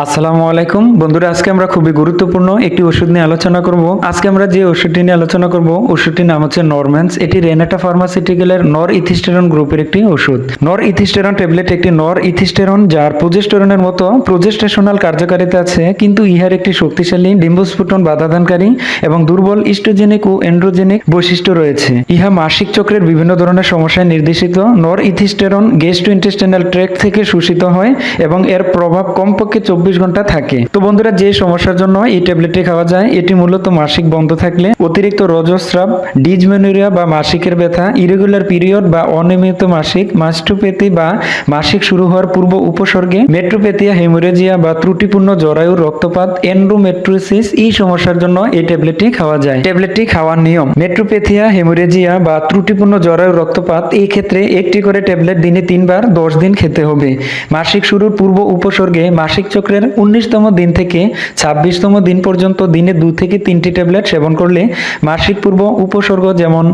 আসসালামু আলাইকুম। বন্ধুরা, আজকে আমরা খুবই গুরুত্বপূর্ণ একটি ওষুধ নিয়ে আলোচনা করব। আজকে আমরা যে ওষুধটি নিয়ে আলোচনা করব, ওষুধটির নাম হচ্ছে নরম্যান্স। এটি রেনাটা ফার্মাসিউটিক্যালের নর ইথিস্টেরন গ্রুপের একটি ওষুধ। নর ইথিস্টেরন ট্যাবলেট একটি নর ইথিস্টেরন যার প্রোজেস্টেরনের মতো প্রোজেস্টেশনাল কার্যকারিতা আছে, কিন্তু ইহার একটি শক্তিশালী ডিম্বস্ফুটন বাধাদানকারী এবং দুর্বল ইস্ট্রোজেনিক ও এন্ড্রোজেনিক বৈশিষ্ট্য রয়েছে। ইহা মাসিক চক্রের বিভিন্ন ধরনের সমস্যায় নির্দেশিত। নর ইথিস্টেরন গ্যাস্ট্রোইন্টেস্টাইনাল ট্র্যাক থেকে শোষিত হয় এবং এর প্রভাব কমপক্ষে চব্বিশ ঘণ্টা থাকে। তো বন্ধুরা, যে সমস্যার জন্য এই ট্যাবলেটটি খাওয়া যায়, এটি মূলত মাসিক বন্ধ থাকলে অতিরিক্ত রজস্রাব, ডিজমেনোরিয়া বা মাসিকের ব্যথা, ইরেগুলার পিরিয়ড বা অনিয়মিত মাসিক মাস্টোপ্যাথি বা মাসিক শুরু হওয়ার পূর্ব উপসর্গে মেট্রোপ্যাথিয়া হেমোরেজিয়া বা ত্রুটিপূর্ণ জরায়ুর রক্তপাত এন্ড্রোমেট্রোসিস এই সমস্যার জন্য এই ট্যাবলেটটি খাওয়া যায়। ট্যাবলেটটি খাওয়ার নিয়ম মেট্রোপ্যাথিয়া হেমোরেজিয়া বা ত্রুটিপূর্ণ জরায়ুর রক্তপাত, এই ক্ষেত্রে একটি করে ট্যাবলেট দিনে তিনবার দশ দিন খেতে হবে। মাসিক শুরুর পূর্ব উপসর্গে মাসিক চক্রের উনিশতম দিন থেকে ছাব্বিশতম দিন পর্যন্ত দিনে দু থেকে তিনটি ট্যাবলেট সেবন করলে মাসিক পূর্ব উপসর্গ যেমন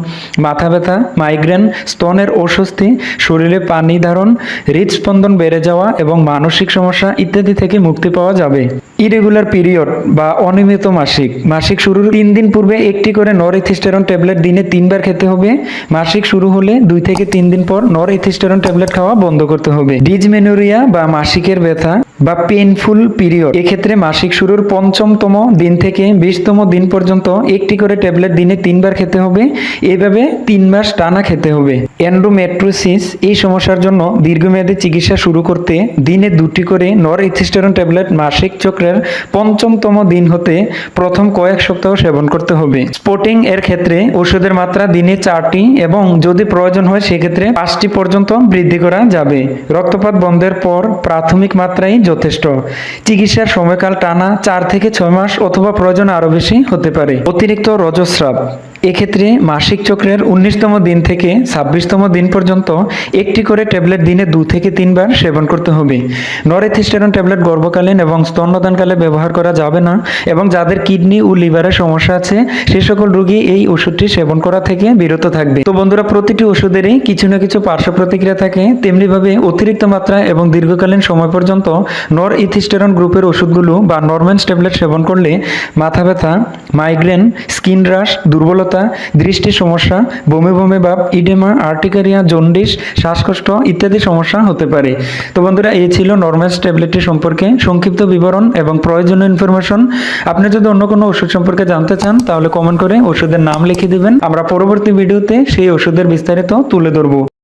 মাথা ব্যথা মাইগ্রেন স্তনের অস্বস্তি, শরীরে পানি ধারণ, হৃদস্পন্দন বেড়ে যাওয়া এবং মানসিক সমস্যা ইত্যাদি থেকে মুক্তি পাওয়া যাবে। ইরেগুলার পিরিয়ড বা অনিয়মিত মাসিক। মাসিক শুরুর তিন দিন পূর্বে একটি করে নর ইথিস্টেরন ট্যাবলেট দিনে তিনবার খেতে হবে। মাসিক শুরু হলে দুই থেকে তিন দিন পর নর ইথিস্টেরন ট্যাবলেট খাওয়া বন্ধ করতে হবে। ডিজমেনোরিয়া বা মাসিকের ব্যথা বা পেইনফুল পিরিয়ড এক্ষেত্রে মাসিক শুরুর পঞ্চমতম দিন থেকে বিশতম দিন পর্যন্ত একটি করে ট্যাবলেট দিনে তিনবার খেতে হবে। এভাবে তিন মাস টানা খেতে হবে। অ্যান্ড্রোমেট্রোসিস এই সমস্যার জন্য দীর্ঘমেয়াদী চিকিৎসা শুরু করতে দিনে দুটি করে নর ইথিস্টেরন ট্যাবলেট মাসিক চক্রের পঞ্চমতম দিন হতে প্রথম কয়েক সপ্তাহ সেবন করতে হবে। স্পোর্টিং এর ক্ষেত্রে ওষুধের মাত্রা দিনে চারটি এবং যদি প্রয়োজন হয় সেক্ষেত্রে পাঁচটি পর্যন্ত বৃদ্ধি করা যাবে। রক্তপাত বন্ধের পর প্রাথমিক মাত্রাই যথেষ্ট। চিকিৎসার সময়কাল টানা চার থেকে ছয় মাস অথবা প্রয়োজন আরও বেশি হতে পারে। অতিরিক্ত রজস্রাব। এক্ষেত্রে মাসিক চক্রের উনিশতম দিন থেকে ছাব্বিশতম দিন পর্যন্ত একটি করে ট্যাবলেট দিনে দু থেকে তিনবার সেবন করতে হবে। নরেথিস্টেরন ট্যাবলেট গর্ভকালীন এবং স্তন্যদানকালে ব্যবহার করা যাবে না এবং যাদের কিডনি ও লিভারের সমস্যা আছে, সে সকল রোগী এই ওষুধটি সেবন করা থেকে বিরত থাকবে। তো বন্ধুরা, প্রতিটি ওষুধেরই কিছু না কিছু পার্শ্ব প্রতিক্রিয়া থাকে। তেমনিভাবে অতিরিক্ত মাত্রা এবং দীর্ঘকালীন সময় পর্যন্ত নর ইথিস্টেরন গ্রুপের ওষুধগুলো বা নরম্যান্স ট্যাবলেট সেবন করলে মাথা ব্যথা, মাইগ্রেন, স্কিন রাশ দুর্বলতা, দৃষ্টি সমস্যা, বমি বমি ভাব, ইডেমা, আর্টিকারিয়া, জন্ডিস, শ্বাসকষ্ট ইত্যাদি সমস্যা হতে পারে। তো বন্ধুরা, এই ছিল নরম্যান্স ট্যাবলেটটি সম্পর্কে সংক্ষিপ্ত বিবরণ এবং প্রয়োজনীয় ইনফরমেশন আপনি যদি অন্য কোনো ওষুধ সম্পর্কে জানতে চান, তাহলে কমেন্ট করে ওষুধের নাম লিখে দিবেন। আমরা পরবর্তী ভিডিওতে সেই ওষুধের বিস্তারিত তুলে ধরবো।